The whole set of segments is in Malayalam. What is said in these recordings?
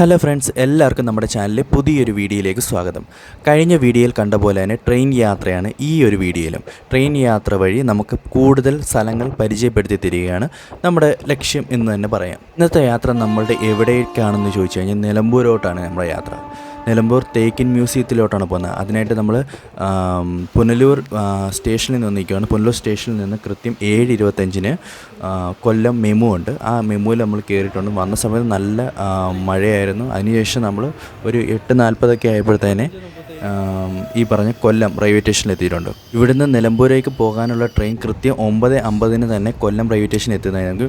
ഹലോ ഫ്രണ്ട്സ് എല്ലാവർക്കും നമ്മുടെ ചാനലിലെ പുതിയൊരു വീഡിയോയിലേക്ക് സ്വാഗതം. കഴിഞ്ഞ വീഡിയോയിൽ കണ്ട പോലെ തന്നെ ട്രെയിൻ യാത്രയാണ് ഈ ഒരു വീഡിയോയിലും. ട്രെയിൻ യാത്ര വഴി നമുക്ക് കൂടുതൽ സ്ഥലങ്ങൾ പരിചയപ്പെടുത്തി തരികയാണ് നമ്മുടെ ലക്ഷ്യം എന്ന് തന്നെ പറയാം. ഇന്നത്തെ യാത്ര നമ്മളുടെ എവിടേക്കാണെന്ന് ചോദിച്ചു കഴിഞ്ഞാൽ നിലമ്പൂരോട്ടാണ് നമ്മുടെ യാത്ര. നിലമ്പൂർ തേക്കിൻ മ്യൂസിയത്തിലോട്ടാണ് പോകുന്നത്. അതിനായിട്ട് നമ്മൾ പുനലൂർ സ്റ്റേഷനിൽ നിന്ന് നിൽക്കുകയാണ്. പുനലൂർ സ്റ്റേഷനിൽ നിന്ന് കൃത്യം ഏഴ് ഇരുപത്തഞ്ചിന് കൊല്ലം മെമു ഉണ്ട്. ആ മെമുവിൽ നമ്മൾ കയറിയിട്ടുണ്ട്. വന്ന സമയത്ത് നല്ല മഴയായിരുന്നു. അതിനുശേഷം നമ്മൾ ഒരു എട്ട് നാൽപ്പതൊക്കെ ആയപ്പോഴത്തേനെ ഈ പറഞ്ഞ കൊല്ലം റെയിൽവേ സ്റ്റേഷനിൽ എത്തിയിട്ടുണ്ട്. ഇവിടുന്ന് നിലമ്പൂരേക്ക് പോകാനുള്ള ട്രെയിൻ കൃത്യം ഒമ്പത് അമ്പതിന് തന്നെ കൊല്ലം റെയിൽവേ സ്റ്റേഷനിൽ എത്തുന്നതായിരുന്നു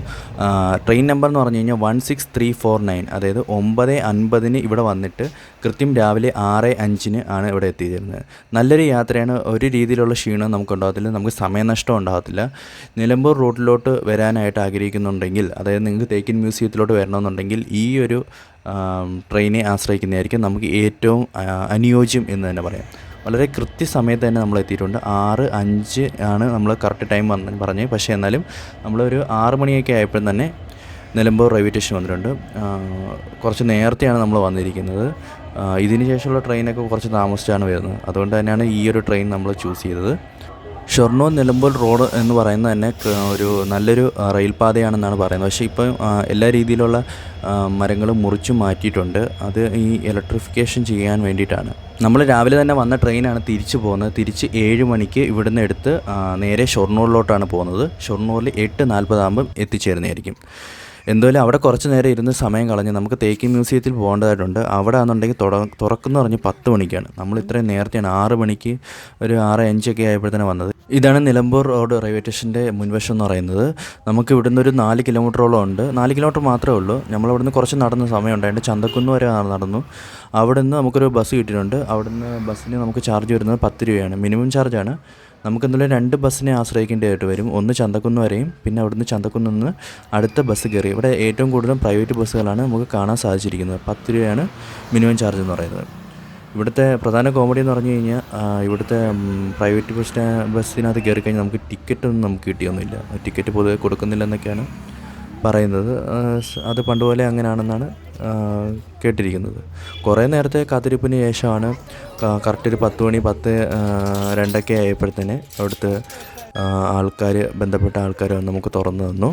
ട്രെയിൻ നമ്പർ എന്ന് പറഞ്ഞു കഴിഞ്ഞാൽ one six three four nine അതായത് ഒമ്പത് അൻപതിന് ഇവിടെ വന്നിട്ട് കൃത്യം രാവിലെ ആറ് അഞ്ചിന് ആണ് ഇവിടെ എത്തിയിരുന്നത്. നല്ലൊരു യാത്രയാണ്. ഒരു രീതിയിലുള്ള ക്ഷീണം നമുക്ക് ഉണ്ടാകത്തില്ല നമുക്ക് സമയനഷ്ടം ഉണ്ടാകത്തില്ല നിലമ്പൂർ റൂട്ടിലോട്ട് വരാനായിട്ട് ആഗ്രഹിക്കുന്നുണ്ടെങ്കിൽ അതായത് നിങ്ങൾക്ക് തേക്കിൻ മ്യൂസിയത്തിലോട്ട് വരണമെന്നുണ്ടെങ്കിൽ ഈ ഒരു ട്രെയിനെ ആശ്രയിക്കുന്നതായിരിക്കും നമുക്ക് ഏറ്റവും അനുയോജ്യം എന്ന് തന്നെ പറയാം. വളരെ കൃത്യസമയത്ത് തന്നെ നമ്മൾ എത്തിയിട്ടുണ്ട്. ആറ് അഞ്ച് ആണ് നമ്മൾ കറക്റ്റ് ടൈം വന്ന് പറഞ്ഞ്. പക്ഷേ എന്നാലും നമ്മളൊരു ആറ് മണിയൊക്കെ ആയപ്പോൾ തന്നെ നിലമ്പൂർ റെയിൽവേ സ്റ്റേഷൻ വന്നിട്ടുണ്ട്. കുറച്ച് നേരത്തെയാണ് നമ്മൾ വന്നിരിക്കുന്നത്. ഇതിന് ശേഷമുള്ള ട്രെയിനൊക്കെ കുറച്ച് താമസിച്ചാണ് വരുന്നത്. അതുകൊണ്ട് തന്നെയാണ് ഈ ഒരു ട്രെയിൻ നമ്മൾ ചൂസ് ചെയ്തത്. ഷൊർണൂർ നിലമ്പൂർ റോഡ് എന്ന് പറയുന്നത് തന്നെ ഒരു നല്ലൊരു റെയിൽപാതയാണെന്നാണ് റെയിൽ പാതയാണെന്നാണ് പറയുന്നത്. പക്ഷേ ഇപ്പം എല്ലാ രീതിയിലുള്ള മരങ്ങളും മുറിച്ചു മാറ്റിയിട്ടുണ്ട്. അത് ഈ ഇലക്ട്രിഫിക്കേഷൻ ചെയ്യാൻ വേണ്ടിയിട്ടാണ്. നമ്മൾ രാവിലെ തന്നെ വന്ന ട്രെയിനാണ് തിരിച്ചു പോകുന്നത്. തിരിച്ച് ഏഴ് മണിക്ക് ഇവിടുന്ന് എടുത്ത് നേരെ ഷൊർണൂറിലോട്ടാണ് പോകുന്നത്. ഷൊർണൂരിൽ എട്ട് നാൽപ്പതാകുമ്പം എത്തിച്ചേരുന്നതായിരിക്കും. എന്തായാലും അവിടെ കുറച്ച് നേരം ഇരുന്ന് സമയം കളഞ്ഞ് നമുക്ക് തേക്കി മ്യൂസിയത്തിൽ പോകേണ്ടതായിട്ടുണ്ട്. അവിടെ ആണെന്നുണ്ടെങ്കിൽ തുട തുറക്കുന്ന പറഞ്ഞ് പത്ത് മണിക്കാണ്. നമ്മൾ ഇത്രയും നേരത്തെയാണ് ആറ് മണിക്ക് ഒരു ആറ് അഞ്ചൊക്കെ ആയപ്പോഴത്തേന് വന്നത്. ഇതാണ് നിലമ്പൂർ റോഡ് റെയിൽവേ സ്റ്റേഷന്റെ മുൻവശം എന്ന് പറയുന്നത്. നമുക്ക് ഇവിടുന്ന് ഒരു നാല് കിലോമീറ്ററോളം ഉണ്ട്. നാല് കിലോമീറ്റർ മാത്രമേ ഉള്ളൂ. നമ്മൾ അവിടുന്ന് കുറച്ച് നടന്ന സമയം അതിന്റെ ചന്തക്കുന്ന് വരെ നടന്നു. അവിടുന്ന് നമുക്കൊരു ബസ് കിട്ടിയിട്ടുണ്ട്. അവിടുന്ന് ബസ്സിന് നമുക്ക് ചാർജ് വരുന്നത് പത്ത് രൂപയാണ്. മിനിമം ചാർജാണ്. നമുക്ക് എന്തായാലും രണ്ട് ബസ്സിനെ ആശ്രയിക്കേണ്ടതായിട്ട് വരും. ഒന്ന് ചന്തക്കുന്ന് വരെയും പിന്നെ അവിടുന്ന് ചന്തക്കുന്ന് നിന്ന് അടുത്ത ബസ് കയറി. ഇവിടെ ഏറ്റവും കൂടുതലും പ്രൈവറ്റ് ബസ്സുകളാണ് നമുക്ക് കാണാൻ സാധിച്ചിരിക്കുന്നത്. പത്ത് രൂപയാണ് മിനിമം ചാർജ് എന്ന് പറയുന്നത്. ഇവിടുത്തെ പ്രധാന കോമഡി എന്ന് പറഞ്ഞു കഴിഞ്ഞാൽ ഇവിടുത്തെ പ്രൈവറ്റ് ബസ് ബസ്സിനകത്ത് കയറി കഴിഞ്ഞാൽ നമുക്ക് ടിക്കറ്റ് ഒന്നും നമുക്ക് കിട്ടിയൊന്നുമില്ല. ടിക്കറ്റ് പൊതുവെ കൊടുക്കുന്നില്ല എന്നൊക്കെയാണ് പറയുന്നത് അത് പണ്ടുപോലെ അങ്ങനെയാണെന്നാണ് കേട്ടിരിക്കുന്നത്. കുറേ നേരത്തെ കാത്തിരിപ്പിന് ശേഷമാണ് കറക്റ്റ് ഒരു പത്ത് മണി പത്ത് രണ്ടൊക്കെ ആയപ്പോഴത്തേന് അവിടുത്തെ ആൾക്കാർ ബന്ധപ്പെട്ട ആൾക്കാർ നമുക്ക് തുറന്നു തന്നു.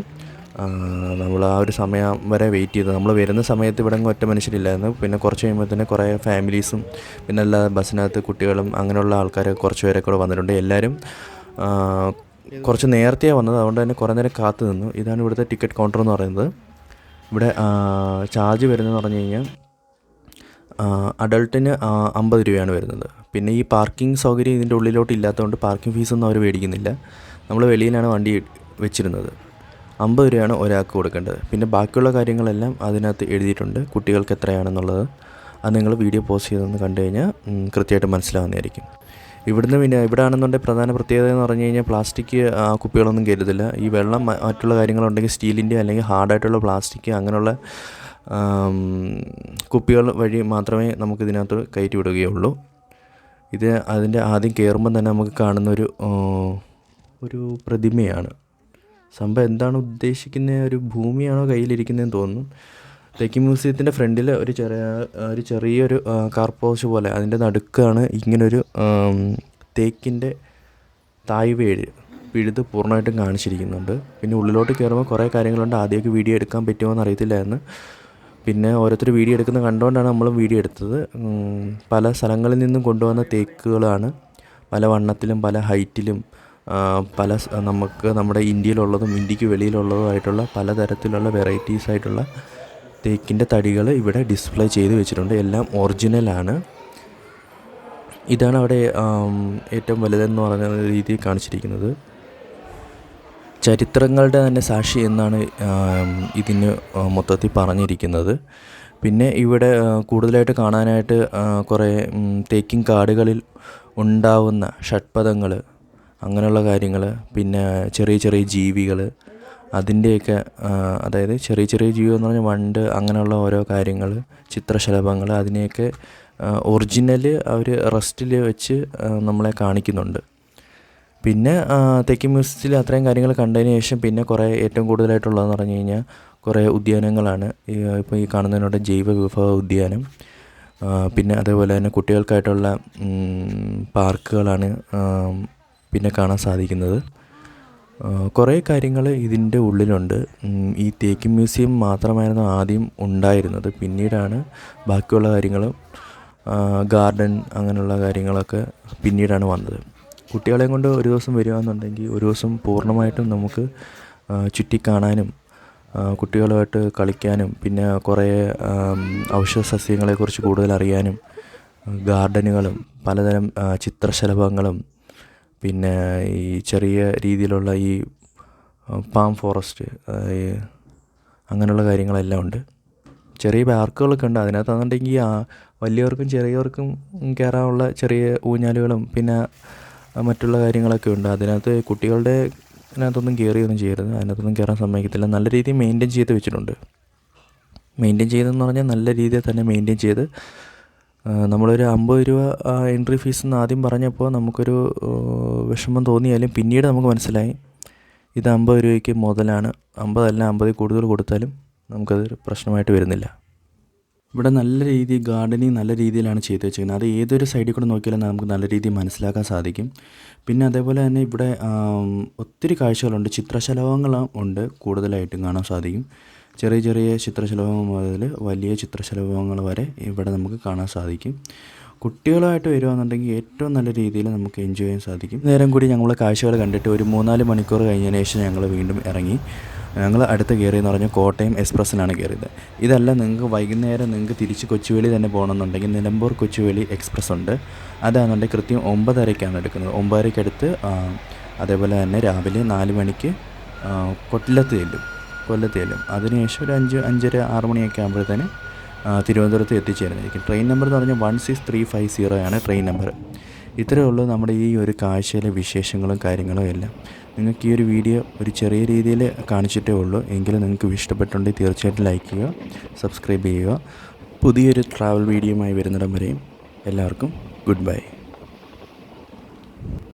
നമ്മൾ ആ ഒരു സമയം വരെ വെയിറ്റ് ചെയ്തു നമ്മൾ വരുന്ന സമയത്ത് ഇവിടെ ഒറ്റ മനുഷ്യരില്ലായിരുന്നു. പിന്നെ കുറച്ച് കഴിയുമ്പോൾ തന്നെ കുറേ ഫാമിലീസും പിന്നെ എല്ലാ ബസ്സിനകത്ത് കുട്ടികളും അങ്ങനെയുള്ള ആൾക്കാർ കുറച്ച് പേരെ കൂടെ വന്നിട്ടുണ്ട്. എല്ലാവരും കുറച്ച് നേരത്തെയാണ് വന്നത്. അതുകൊണ്ട് തന്നെ കുറേ നേരം കാത്തു നിന്നു. ഇതാണ് ഇവിടുത്തെ ടിക്കറ്റ് കൗണ്ടർ എന്ന് പറയുന്നത്. ഇവിടെ ചാർജ് വരുന്നതെന്ന് പറഞ്ഞു കഴിഞ്ഞാൽ അഡൾട്ടിന് അമ്പത് രൂപയാണ് വരുന്നത്. പിന്നെ ഈ പാർക്കിംഗ് സൗകര്യം ഇതിന്റെ ഉള്ളിലോട്ട് ഇല്ലാത്തതുകൊണ്ട് പാർക്കിംഗ് ഫീസൊന്നും അവർ മേടിക്കുന്നില്ല. നമ്മൾ വെളിയിലാണ് വണ്ടി വെച്ചിരുന്നത്. അമ്പത് രൂപയാണ് ഒരാൾക്ക് കൊടുക്കേണ്ടത്. പിന്നെ ബാക്കിയുള്ള കാര്യങ്ങളെല്ലാം അതിനകത്ത് എഴുതിയിട്ടുണ്ട്. കുട്ടികൾക്ക് എത്രയാണെന്നുള്ളത് അത് നിങ്ങൾ വീഡിയോ പോസ്റ്റ് ചെയ്തെന്ന് കണ്ടു കഴിഞ്ഞാൽ കൃത്യമായിട്ട് മനസ്സിലാവുന്നതായിരിക്കും. ഇവിടുന്ന് പിന്നെ ഇവിടെ ആണെന്നുണ്ടെങ്കിൽ പ്രധാന പ്രത്യേകത എന്ന് പറഞ്ഞു കഴിഞ്ഞാൽ പ്ലാസ്റ്റിക് കുപ്പികളൊന്നും കരുതില്ല. ഈ വെള്ളം മറ്റുള്ള കാര്യങ്ങളുണ്ടെങ്കിൽ സ്റ്റീലിന്റെ അല്ലെങ്കിൽ ഹാർഡായിട്ടുള്ള പ്ലാസ്റ്റിക് അങ്ങനെയുള്ള കുപ്പികൾ വഴി മാത്രമേ നമുക്ക് ഇതിനകത്ത് കയറ്റി വിടുകയുള്ളൂ. ഇത് അതിന്റെ ആദ്യം കയറുമ്പം തന്നെ നമുക്ക് കാണുന്ന ഒരു ഒരു പ്രതിമയാണ്. സംഭവം എന്താണ് ഉദ്ദേശിക്കുന്ന ഒരു ഭൂമിയാണോ കയ്യിലിരിക്കുന്നതെന്ന് തോന്നുന്നു. തെക്കി മ്യൂസിയത്തിന്റെ ഫ്രണ്ടിൽ ഒരു ചെറിയ ഒരു ചെറിയൊരു കാർ പോസ് പോലെ അതിന്റെ നടുക്കാണ് ഇങ്ങനൊരു തേക്കിന്റെ തായ് വീഴ് പിഴുത് പൂർണമായിട്ടും കാണിച്ചിരിക്കുന്നുണ്ട്. പിന്നെ ഉള്ളിലോട്ട് കയറുമ്പോൾ കുറേ കാര്യങ്ങളുണ്ട്. ആദ്യമൊക്കെ വീഡിയോ എടുക്കാൻ പറ്റുമോ എന്ന്. അറിയത്തില്ലായിരുന്നു പിന്നെ ഓരോരുത്തർ വീഡിയോ എടുക്കുന്നത് കണ്ടുകൊണ്ടാണ് നമ്മൾ വീഡിയോ എടുത്തത്. പല സ്ഥലങ്ങളിൽ നിന്നും കൊണ്ടുവന്ന തേക്കുകളാണ്. പല വണ്ണത്തിലും പല ഹൈറ്റിലും പല നമുക്ക് നമ്മുടെ ഇന്ത്യയിലുള്ളതും ഇന്ത്യയ്ക്ക് വെളിയിലുള്ളതുമായിട്ടുള്ള പലതരത്തിലുള്ള വെറൈറ്റീസ് ആയിട്ടുള്ള തേക്കിന്റെ തടികൾ ഇവിടെ ഡിസ്പ്ലേ ചെയ്ത് വെച്ചിട്ടുണ്ട്. എല്ലാം ഒറിജിനലാണ് ഇതാണ് അവിടെ ഏറ്റവും വലുതെന്ന് പറഞ്ഞ രീതിയിൽ കാണിച്ചിരിക്കുന്നത്. ചരിത്രങ്ങളുടെ തന്നെ സാക്ഷി എന്നാണ് ഇതിന് മൊത്തത്തിൽ പറഞ്ഞിരിക്കുന്നത്. പിന്നെ ഇവിടെ കൂടുതലായിട്ട് കാണാനായിട്ട് കുറേ തേക്കിൻ കാടുകളിൽ ഉണ്ടാവുന്ന ഷഡ്പദങ്ങൾ അങ്ങനെയുള്ള കാര്യങ്ങൾ പിന്നെ ചെറിയ ചെറിയ ജീവികൾ അതിന്റെയൊക്കെ അതായത് ചെറിയ ചെറിയ ജീവികൾ എന്ന് പറഞ്ഞാൽ വണ്ട് അങ്ങനെയുള്ള ഓരോ കാര്യങ്ങൾ ചിത്രശലഭങ്ങൾ അതിനെയൊക്കെ ഒറിജിനൽ അവർ റെസ്റ്റിൽ വെച്ച് നമ്മളെ കാണിക്കുന്നുണ്ട്. പിന്നെ തെക്കൻ മ്യൂസിയത്തിൽ അത്രയും കാര്യങ്ങൾ കണ്ടതിന് ശേഷം പിന്നെ കുറേ ഏറ്റവും കൂടുതലായിട്ടുള്ളതെന്ന് പറഞ്ഞു കഴിഞ്ഞാൽ കുറേ ഉദ്യാനങ്ങളാണ്. ഇപ്പോൾ ഈ കാണുന്നതിനോട് ജൈവ വിഭവ ഉദ്യാനം പിന്നെ അതേപോലെ തന്നെ കുട്ടികൾക്കായിട്ടുള്ള പാർക്കുകളാണ് പിന്നെ കാണാൻ സാധിക്കുന്നത്. കുറേ കാര്യങ്ങൾ ഇതിന്റെ ഉള്ളിലുണ്ട്. ഈ തേക്ക് മ്യൂസിയം മാത്രമായിരുന്നു ആദ്യം ഉണ്ടായിരുന്നത്. പിന്നീടാണ് ബാക്കിയുള്ള കാര്യങ്ങളും ഗാർഡൻ അങ്ങനെയുള്ള കാര്യങ്ങളൊക്കെ പിന്നീടാണ് വന്നത്. കുട്ടികളെയും കൊണ്ട് ഒരു ദിവസം വരികയെന്നുണ്ടെങ്കിൽ ഒരു ദിവസം പൂർണമായിട്ടും നമുക്ക് ചുറ്റിക്കാണാനും കുട്ടികളുമായിട്ട് കളിക്കാനും പിന്നെ കുറേ ഔഷധ സസ്യങ്ങളെക്കുറിച്ച് കൂടുതൽ അറിയാനും ഗാർഡനുകളും പലതരം ചിത്രശലഭങ്ങളും പിന്നെ ഈ ചെറിയ രീതിയിലുള്ള ഈ പാം ഫോറസ്റ്റ് അങ്ങനെയുള്ള കാര്യങ്ങളെല്ലാം ഉണ്ട്. ചെറിയ പാർക്കുകളൊക്കെ ഉണ്ട്. അതിനകത്താണെന്നുണ്ടെങ്കിൽ വലിയവർക്കും ചെറിയവർക്കും കയറാനുള്ള ചെറിയ ഊഞ്ഞാലുകളും പിന്നെ മറ്റുള്ള കാര്യങ്ങളൊക്കെ ഉണ്ട്. അതിനകത്ത് കുട്ടികളുടെ അതിനകത്തൊന്നും കയറിയൊന്നും ചെയ്യരുത്. അതിനകത്തൊന്നും കയറാൻ സമ്മതിക്കത്തില്ല. നല്ല രീതിയിൽ മെയിന്റെയിൻ ചെയ്ത് വെച്ചിട്ടുണ്ട്. മെയിന്റെയിൻ ചെയ്തെന്ന് പറഞ്ഞാൽ നല്ല രീതിയിൽ തന്നെ മെയിന്റെയിൻ ചെയ്ത് നമ്മളൊരു അമ്പത് രൂപ എൻട്രി ഫീസ് എന്ന് ആദ്യം പറഞ്ഞപ്പോൾ നമുക്കൊരു വിഷമം തോന്നിയാലും പിന്നീട് നമുക്ക് മനസ്സിലായി. ഇത് അമ്പത് രൂപയ്ക്ക് മുതലാണ്. അമ്പതല്ല അമ്പതിൽ കൂടുതൽ കൊടുത്താലും നമുക്കതൊരു പ്രശ്നമായിട്ട് വരുന്നില്ല. ഇവിടെ നല്ല രീതി ഗാർഡനിങ് നല്ല രീതിയിലാണ് ചെയ്തു വെച്ചിരിക്കുന്നത്. അത് ഏതൊരു സൈഡിൽ കൂടെ നോക്കിയാലും നമുക്ക് നല്ല രീതിയിൽ മനസ്സിലാക്കാൻ സാധിക്കും. പിന്നെ അതേപോലെ തന്നെ ഇവിടെ ഒത്തിരി കാഴ്ചകളുണ്ട്. ചിത്രശലഭങ്ങളും ഉണ്ട്. കൂടുതലായിട്ടും കാണാൻ സാധിക്കും. ചെറിയ ചെറിയ ചിത്രശലഭങ്ങൾ മുതൽ വലിയ ചിത്രശലഭങ്ങൾ വരെ ഇവിടെ നമുക്ക് കാണാൻ സാധിക്കും. കുട്ടികളായിട്ട് വരുവാന്നുണ്ടെങ്കിൽ ഏറ്റവും നല്ല രീതിയിൽ നമുക്ക് എൻജോയ് ചെയ്യാൻ സാധിക്കും. നേരം കൂടി ഞങ്ങൾ കാഴ്ചകൾ കണ്ടിട്ട് ഒരു മൂന്നാൽ മണിക്കൂർ കഴിഞ്ഞതിന് ശേഷം ഞങ്ങൾ വീണ്ടും ഇറങ്ങി. ഞങ്ങൾ അടുത്ത് കയറിയെന്ന് പറഞ്ഞാൽ കോട്ടയം എക്സ്പ്രസ്സിനാണ് കയറിയത്. ഇതല്ല നിങ്ങൾക്ക് വൈകുന്നേരം നിങ്ങൾക്ക് തിരിച്ച് കൊച്ചുവേളി തന്നെ പോകണമെന്നുണ്ടെങ്കിൽ നിലമ്പൂർ കൊച്ചുവേളി എക്സ്പ്രസ് ഉണ്ട്. അതാണെന്നുണ്ടെങ്കിൽ കൃത്യം ഒമ്പതരയ്ക്കാണ് എടുക്കുന്നത്. ഒമ്പതരയ്ക്കടുത്ത് അതേപോലെ തന്നെ രാവിലെ നാല് മണിക്ക് കൊട്ടിലത്ത് ചെല്ലും. കൊല്ലത്ത് ചെല്ലും അതിനുശേഷം ഒരു അഞ്ച് അഞ്ചര ആറ് മണിയൊക്കെ ആകുമ്പോഴത്തേന് തിരുവനന്തപുരത്ത് എത്തിച്ചേരുന്നതായിരിക്കും. ട്രെയിൻ നമ്പർ എന്ന് പറഞ്ഞാൽ one six three five zero ആണ് ട്രെയിൻ നമ്പർ. ഇത്രയേ ഉള്ളൂ നമ്മുടെ ഈ ഒരു കാഴ്ചയിലെ വിശേഷങ്ങളും കാര്യങ്ങളും എല്ലാം. നിങ്ങൾക്ക് ഈ ഒരു വീഡിയോ ഒരു ചെറിയ രീതിയിൽ കാണിച്ചിട്ടേ ഉള്ളൂ. എങ്കിലും നിങ്ങൾക്ക് ഇഷ്ടപ്പെട്ടുണ്ടെങ്കിൽ തീർച്ചയായിട്ടും ലൈക്ക് ചെയ്യുക സബ്സ്ക്രൈബ് ചെയ്യുക. പുതിയൊരു ട്രാവൽ വീഡിയോയുമായി വരുന്നിടം വരെയും എല്ലാവർക്കും ഗുഡ് ബൈ.